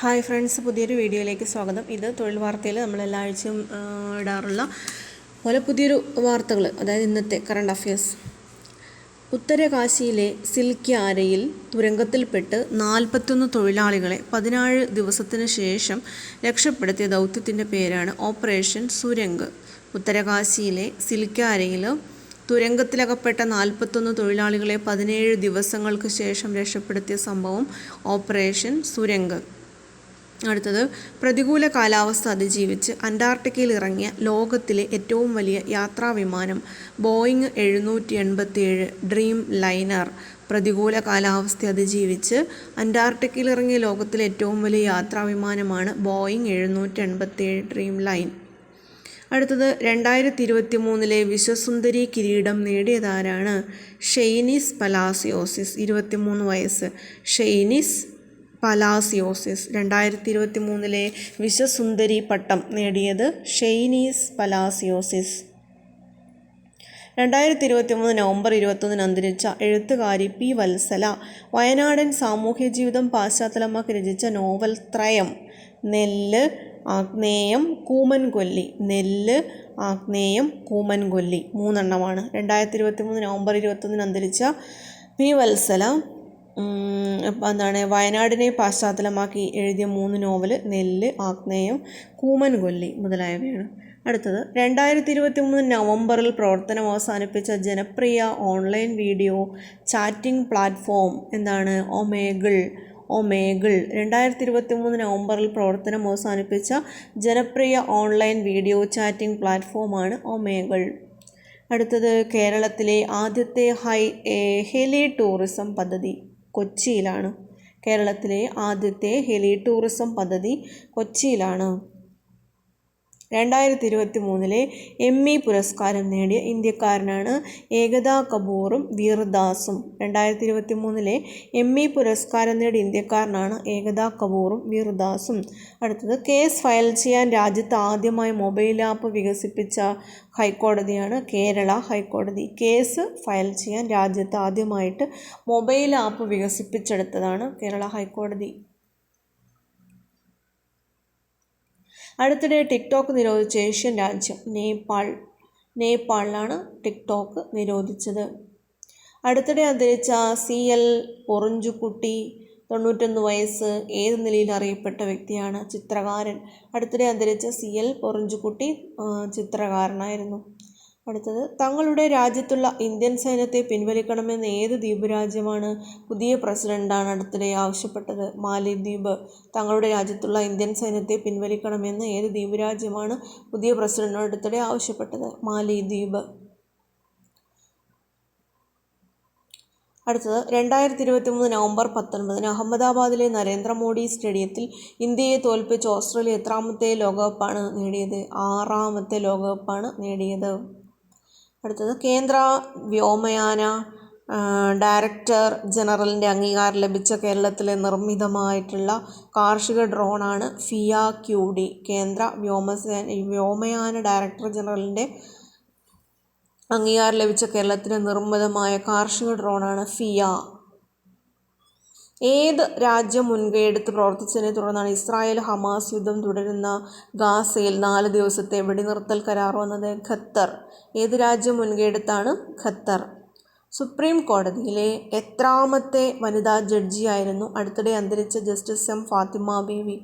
Hi friends പുതിയൊരു വീഡിയോയിലേക്ക് സ്വാഗതം. ഇത് തൊഴിൽ വാർത്തയിൽ നമ്മൾ എല്ലാ ആഴ്ചയും ഇടാറുള്ള പോലെ പുതിയൊരു വാർത്തകൾ അതായത് ഇന്നത്തെ കറണ്ട് അഫയേഴ്സ് ഉത്തരകാശിയിലെ സിൽക്യാരയിൽ തുരങ്കത്തിൽപ്പെട്ട് നാൽപ്പത്തൊന്ന് തൊഴിലാളികളെ പതിനാറ് ദിവസത്തിന് ശേഷം രക്ഷപ്പെടുത്തിയ ദൗത്യത്തിന്റെ പേരാണ് ഓപ്പറേഷൻ സുരംഗ്. ഉത്തരകാശിയിലെ സിൽക്യാരയിൽ തുരങ്കത്തിലകപ്പെട്ട നാൽപ്പത്തൊന്ന് തൊഴിലാളികളെ പതിനേഴ് ദിവസങ്ങൾക്ക് ശേഷം രക്ഷപ്പെടുത്തിയ സംഭവം ഓപ്പറേഷൻ സുരംഗ്. അടുത്തത് പ്രതികൂല കാലാവസ്ഥ അതിജീവിച്ച് അന്റാർട്ടിക്കയിൽ ഇറങ്ങിയ ലോകത്തിലെ ഏറ്റവും വലിയ യാത്രാ വിമാനം ബോയിങ് എഴുന്നൂറ്റി എൺപത്തിയേഴ് ഡ്രീം ലൈനർ പ്രതികൂല കാലാവസ്ഥ അതിജീവിച്ച് അന്റാർട്ടിക്കയിൽ ഇറങ്ങിയ ലോകത്തിലെ ഏറ്റവും വലിയ യാത്രാ വിമാനമാണ് ബോയിങ് എഴുന്നൂറ്റി എൺപത്തിയേഴ് ഡ്രീം ലൈൻ. അടുത്തത് രണ്ടായിരത്തി ഇരുപത്തി മൂന്നിലെ വിശ്വസുന്ദരി കിരീടം നേടിയതാരാണ് ഷെയ്നിസ് പലാസിയോസിസ് ഇരുപത്തിമൂന്ന് വയസ്സ് ഷെയ്നിസ് പലാസിയോസിസ്. രണ്ടായിരത്തി ഇരുപത്തി മൂന്നിലെ വിശ്വസുന്ദരി പട്ടം നേടിയത് ഷെയ്നീസ് പലാസിയോസിസ്. രണ്ടായിരത്തി ഇരുപത്തി മൂന്ന് നവംബർ ഇരുപത്തൊന്നിന് അന്തരിച്ച എഴുത്തുകാരി പി വത്സല വയനാടൻ സാമൂഹ്യ ജീവിതം പാശ്ചാത്തലമാക്കി രചിച്ച നോവൽ ത്രയം നെല്ല് ആഗ്നേയം കൂമൻ കൊല്ലി നെല്ല് ആഗ്നേയം കൂമൻ കൊല്ലി മൂന്നെണ്ണമാണ്. രണ്ടായിരത്തി ഇരുപത്തി മൂന്ന് നവംബർ ഇരുപത്തൊന്നിന് അന്തരിച്ച പി വത്സല എന്താണ് വയനാടിനെ പാശ്ചാത്തലമാക്കി എഴുതിയ മൂന്ന് നോവൽ നെല്ല് ആഗ്നേയം കൂമൻ കൊല്ലി മുതലായവയാണ്. അടുത്തത് രണ്ടായിരത്തി ഇരുപത്തി മൂന്ന് നവംബറിൽ പ്രവർത്തനം അവസാനിപ്പിച്ച ജനപ്രിയ ഓൺലൈൻ വീഡിയോ ചാറ്റിംഗ് പ്ലാറ്റ്ഫോം എന്താണ്? Omegle Omegle. രണ്ടായിരത്തി ഇരുപത്തി മൂന്ന് നവംബറിൽ പ്രവർത്തനം അവസാനിപ്പിച്ച ജനപ്രിയ ഓൺലൈൻ വീഡിയോ ചാറ്റിംഗ് പ്ലാറ്റ്ഫോമാണ് ഒമേഗിൾ. അടുത്തത് കേരളത്തിലെ ആദ്യത്തെ ഹൈ ഹെലി ടൂറിസം പദ്ധതി. കൊച്ചിയിലാണ്. കേരളത്തിലെ ആദ്യത്തെ ഹെലി ടൂറിസം പദ്ധതി കൊച്ചിയിലാണ്. രണ്ടായിരത്തി ഇരുപത്തി മൂന്നിലെ എം ഇ പുരസ്കാരം നേടിയ ഇന്ത്യക്കാരനാണ് ഏകതാ കപൂറും വീർദാസും. രണ്ടായിരത്തി ഇരുപത്തി മൂന്നിലെ എം ഇ പുരസ്കാരം നേടിയ ഇന്ത്യക്കാരനാണ് ഏകതാ കപൂറും വീർദാസും. അടുത്തത് കേസ് ഫയൽ ചെയ്യാൻ രാജ്യത്ത് ആദ്യമായി മൊബൈൽ ആപ്പ് വികസിപ്പിച്ച ഹൈക്കോടതിയാണ് കേരള ഹൈക്കോടതി. കേസ് ഫയൽ ചെയ്യാൻ രാജ്യത്ത് ആദ്യമായിട്ട് മൊബൈൽ ആപ്പ് വികസിപ്പിച്ചെടുത്തതാണ് കേരള ഹൈക്കോടതി. അടുത്തിടെ ടിക്ടോക്ക് നിരോധിച്ച ഏഷ്യൻ രാജ്യം നേപ്പാൾ നേപ്പാളിലാണ് ടിക്ടോക്ക് നിരോധിച്ചത്. അടുത്തിടെ അന്തരിച്ച സി എൽ പൊറഞ്ചുക്കുട്ടി തൊണ്ണൂറ്റൊന്ന് വയസ്സ് ഏത് നിലയിൽ അറിയപ്പെട്ട വ്യക്തിയാണ് ചിത്രകാരൻ? അടുത്തിടെ അന്തരിച്ച സി എൽ പൊറഞ്ചുക്കുട്ടി ചിത്രകാരനായിരുന്നു. അടുത്തത് തങ്ങളുടെ രാജ്യത്തുള്ള ഇന്ത്യൻ സൈന്യത്തെ പിൻവലിക്കണമെന്ന് ഏത് ദ്വീപ് രാജ്യമാണ് പുതിയ പ്രസിഡന്റാണ് അടുത്തിടെ ആവശ്യപ്പെട്ടത്? മാലിദ്വീപ്. തങ്ങളുടെ രാജ്യത്തുള്ള ഇന്ത്യൻ സൈന്യത്തെ പിൻവലിക്കണമെന്ന് ഏത് ദ്വീപ് രാജ്യമാണ് പുതിയ പ്രസിഡന്റിനോട് അടുത്തിടെ ആവശ്യപ്പെട്ടത്? മാലിദ്വീപ്. അടുത്തത് രണ്ടായിരത്തി ഇരുപത്തി മൂന്ന് നവംബർ പത്തൊൻപതിന് അഹമ്മദാബാദിലെ നരേന്ദ്രമോദി സ്റ്റേഡിയത്തിൽ ഇന്ത്യയെ തോൽപ്പിച്ച് ഓസ്ട്രേലിയ എത്രാമത്തെ ലോകകപ്പാണ് നേടിയത്? ആറാമത്തെ ലോകകപ്പാണ് നേടിയത്. അടുത്തത് കേന്ദ്ര വ്യോമയാന ഡയറക്ടർ ജനറലിന്റെ അംഗീകാരം ലഭിച്ച കേരളത്തിലെ നിർമ്മിതമായിട്ടുള്ള കാർഷിക ഡ്രോണാണ് ഫിയ ക്യൂഡി. കേന്ദ്ര വ്യോമസേന വ്യോമയാന ഡയറക്ടർ ജനറലിന്റെ അംഗീകാരം ലഭിച്ച കേരളത്തിലെ നിർമ്മിതമായ കാർഷിക ഡ്രോണാണ് ഫിയ. ഏത് രാജ്യം മുൻകൈയെടുത്ത് പ്രവർത്തിച്ചതിനെ തുടർന്നാണ് ഇസ്രായേൽ ഹമാസ് യുദ്ധം തുടരുന്ന ഗാസയിൽ നാല് ദിവസത്തെ വെടിനിർത്തൽ കരാർ വന്നത് ഖത്തർ. ഏത് രാജ്യം മുൻകൈയെടുത്താണ് ഖത്തർ. സുപ്രീം കോടതിയിലെ എത്രാമത്തെ വനിതാ ജഡ്ജിയായിരുന്നു അടുത്തിടെ അന്തരിച്ച ജസ്റ്റിസ് എം ഫാത്തിമ ബീവി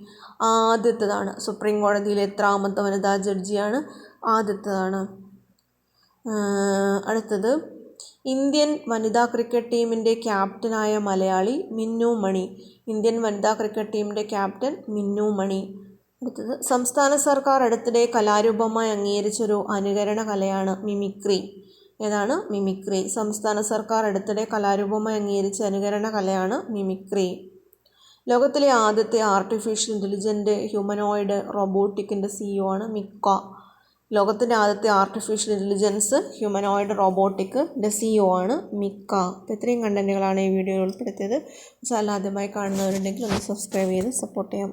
ആദ്യത്തേതാണ്. സുപ്രീം കോടതിയിലെ എത്രാമത്തെ വനിതാ ജഡ്ജിയാണ് ആദ്യത്തേതാണ്. അടുത്തത് ഇന്ത്യൻ വനിതാ ക്രിക്കറ്റ് ടീമിന്റെ ക്യാപ്റ്റനായ മലയാളി മിന്നു മണി. ഇന്ത്യൻ വനിതാ ക്രിക്കറ്റ് ടീമിന്റെ ക്യാപ്റ്റൻ മിന്നു മണി. അടുത്തത് സംസ്ഥാന സർക്കാർ അടുത്തിടെ കലാരൂപമായി അംഗീകരിച്ചൊരു അനുകരണ കലയാണ് മിമിക്രി. ഏതാണ്? മിമിക്രി. സംസ്ഥാന സർക്കാർ അടുത്തിടെ കലാരൂപമായി അംഗീകരിച്ച അനുകരണ കലയാണ് മിമിക്രി. ലോകത്തിലെ ആദ്യത്തെ ആർട്ടിഫിഷ്യൽ ഇന്റലിജന്റ് ഹ്യൂമനോയിഡ് റോബോട്ടിക്കിന്റെ സിഇഒ ആണ് മിക്ക. ലോകത്തിന്റെ ആദ്യത്തെ ആർട്ടിഫിഷ്യൽ ഇന്റലിജൻസ് ഹ്യൂമനോയിഡ് റോബോട്ടിക്കിന്റെ സിഇഒ ആണ് മിക്ക. അപ്പോൾ ഇത്രയും കണ്ടന്റുകളാണ് ഈ വീഡിയോയിൽ ഉൾപ്പെടുത്തിയത്. ചാനൽ ആദ്യമായി കാണുന്നവരുണ്ടെങ്കിൽ ഒന്ന് സബ്സ്ക്രൈബ് ചെയ്ത് സപ്പോർട്ട് ചെയ്യാം.